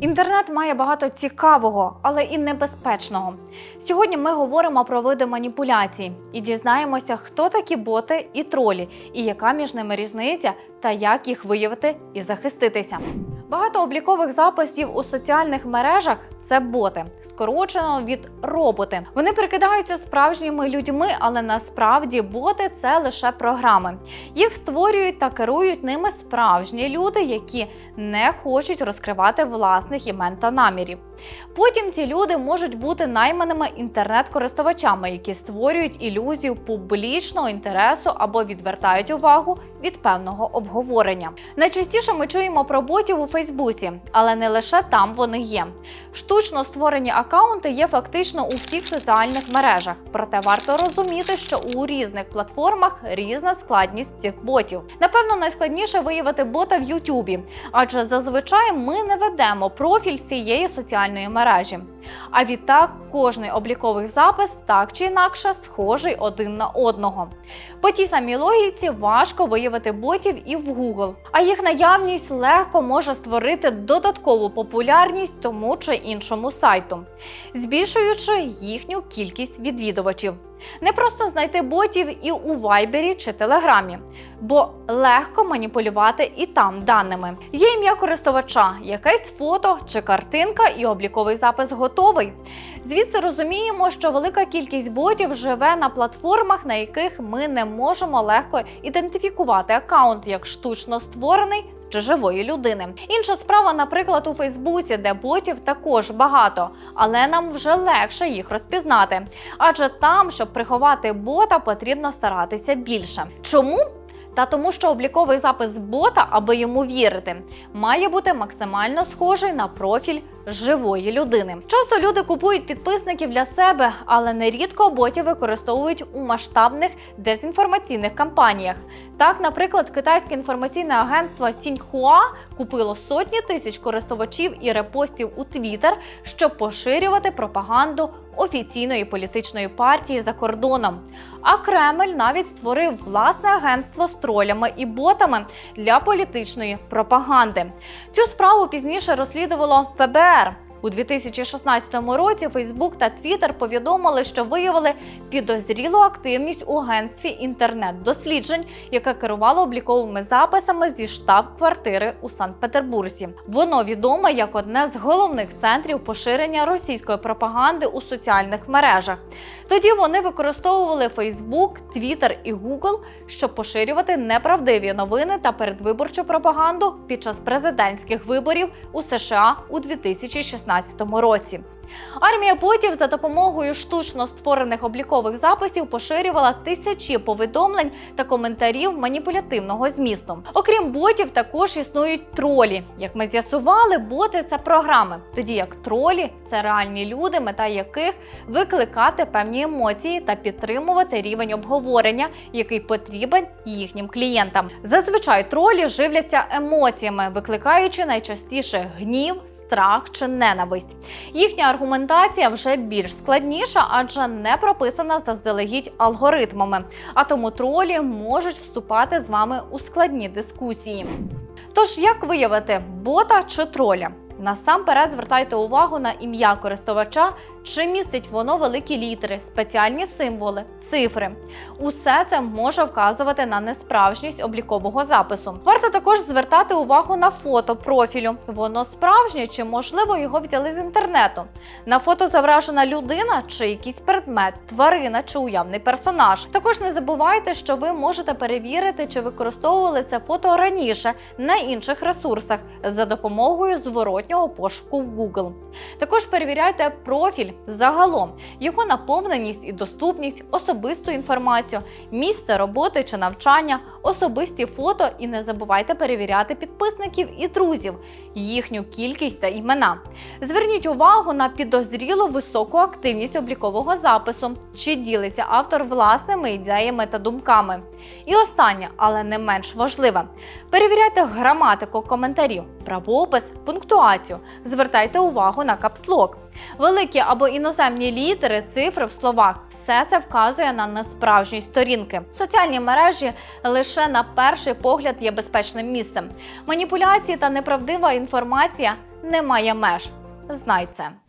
Інтернет має багато цікавого, але і небезпечного. Сьогодні ми говоримо про види маніпуляцій і дізнаємося, хто такі боти і тролі, і яка між ними різниця, та як їх виявити і захиститися. Багато облікових записів у соціальних мережах це боти, скорочено від роботи. Вони прикидаються справжніми людьми, але насправді боти це лише програми. Їх створюють та керують ними справжні люди, які не хочуть розкривати власних імен та намірів. Потім ці люди можуть бути найманими інтернет-користувачами, які створюють ілюзію публічного інтересу або відвертають увагу від певного обговорення. Найчастіше ми чуємо про ботів у Фейсбуці, але не лише там вони є. Штучно створені акаунти є фактично у всіх соціальних мережах. Проте варто розуміти, що у різних платформах різна складність цих ботів. Напевно, найскладніше виявити бота в Ютубі, адже зазвичай ми не ведемо профіль цієї соціальної мережі. А відтак кожний обліковий запис так чи інакше схожий один на одного. По тій самій логіці важко виявити ботів і в Google, а їх наявність легко може створити додаткову популярність тому чи іншому сайту, збільшуючи їхню кількість відвідувачів. Не просто знайти ботів і у Вайбері чи Телеграмі, бо легко маніпулювати і там даними. Є ім'я користувача, якесь фото чи картинка, і обліковий запис готовий. Звідси розуміємо, що велика кількість ботів живе на платформах, на яких ми не можемо легко ідентифікувати аккаунт як штучно створений. Чи живої людини. Інша справа, наприклад, у Фейсбуці, де ботів також багато, але нам вже легше їх розпізнати. Адже там, щоб приховати бота, потрібно старатися більше. Чому? Та тому, що обліковий запис бота, аби йому вірити, має бути максимально схожий на профіль живої людини. Часто люди купують підписників для себе, але нерідко ботів використовують у масштабних дезінформаційних кампаніях. Так, наприклад, китайське інформаційне агентство Сіньхуа купило сотні тисяч користувачів і репостів у Твіттер, щоб поширювати пропаганду офіційної політичної партії за кордоном. А Кремль навіть створив власне агентство з тролями і ботами для політичної пропаганди. Цю справу пізніше розслідувало ФБР. У 2016 році Фейсбук та Твіттер повідомили, що виявили підозрілу активність у агентстві інтернет-досліджень, яке керувало обліковими записами зі штаб-квартири у Санкт-Петербурзі. Воно відоме як одне з головних центрів поширення російської пропаганди у соціальних мережах. Тоді вони використовували Фейсбук, Твіттер і Google, щоб поширювати неправдиві новини та передвиборчу пропаганду під час президентських виборів у США у 2016 році. Армія ботів за допомогою штучно створених облікових записів поширювала тисячі повідомлень та коментарів маніпулятивного змісту. Окрім ботів, також існують тролі. Як ми з'ясували, боти це програми, тоді як тролі це реальні люди, мета яких викликати певні емоції та підтримувати рівень обговорення, який потрібен їхнім клієнтам. Зазвичай тролі живляться емоціями, викликаючи найчастіше гнів, страх чи ненависть. Їхня аргументація вже більш складніша, адже не прописана заздалегідь алгоритмами. А тому тролі можуть вступати з вами у складні дискусії. Тож, як виявити бота чи троля? Насамперед звертайте увагу на ім'я користувача, чи містить воно великі літери, спеціальні символи, цифри. Усе це може вказувати на несправжність облікового запису. Варто також звертати увагу на фото профілю. Воно справжнє чи можливо його взяли з інтернету. На фото зображена людина чи якийсь предмет, тварина чи уявний персонаж. Також не забувайте, що ви можете перевірити, чи використовували це фото раніше на інших ресурсах за допомогою зворотнього пошуку в Google. Також перевіряйте профіль загалом, його наповненість і доступність, особисту інформацію, місце роботи чи навчання, особисті фото і не забувайте перевіряти підписників і друзів, їхню кількість та імена. Зверніть увагу на підозріло високу активність облікового запису, чи ділиться автор власними ідеями та думками. І останнє, але не менш важливе: перевіряйте граматику коментарів, правопис, пунктуацію. Звертайте увагу на капслок. Великі або іноземні літери, цифри в словах все це вказує на несправжність сторінки. Соціальні мережі лише на перший погляд є безпечним місцем. Маніпуляції та неправдива інформація не має меж. Знай це.